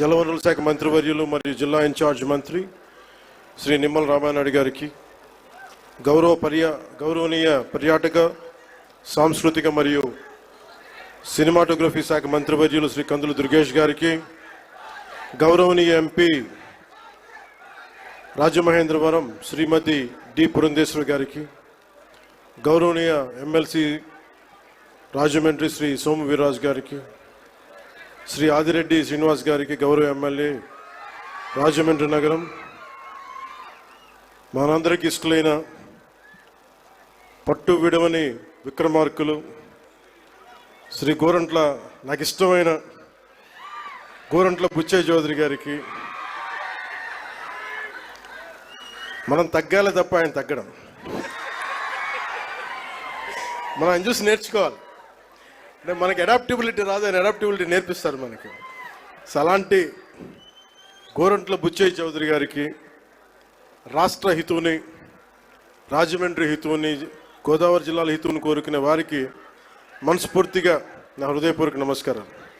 జలవనరుల శాఖ మంత్రివర్యులు మరియు జిల్లా ఇన్ఛార్జ్ మంత్రి శ్రీ నిమ్మల రామానాయుడు గారికి గౌరవ పర్యా గౌరవనీయ పర్యాటక సాంస్కృతిక మరియు సినిమాటోగ్రఫీ శాఖ మంత్రివర్యులు శ్రీ కందులు దుర్గేష్ గారికి గౌరవనీయ ఎంపీ రాజమహేంద్రవరం శ్రీమతి డి పురంధేశ్వరి గారికి గౌరవనీయ ఎమ్మెల్సీ రాజమండ్రి శ్రీ సోము వీర్రాజు గారికి శ్రీ ఆదిరెడ్డి శ్రీనివాస్ గారికి గౌరవ ఎమ్మెల్యే రాజమండ్రి నగరం మనందరికీ ఇష్టలైన పట్టు విడవని విక్రమార్కులు శ్రీ గోరంట్ల నాకు ఇష్టమైన గోరంట్ల బుచ్చయ్య చౌదరి గారికి మనం తగ్గాలి తప్ప ఆయన తగ్గడం. మనం ఆయన చూసి నేర్చుకోవాలి? అంటే మనకి అడాప్టిబిలిటీ రాదు ఆయన అడాప్టిబిలిటీ నేర్పిస్తారు మనకి. సో అలాంటి గోరంట్ల బుచ్చయ్య చౌదరి గారికి రాష్ట్ర హితువుని రాజమండ్రి హితువుని గోదావరి జిల్లాల హితువుని కోరుకునే వారికి మనస్ఫూర్తిగా నా హృదయపూర్వక నమస్కారం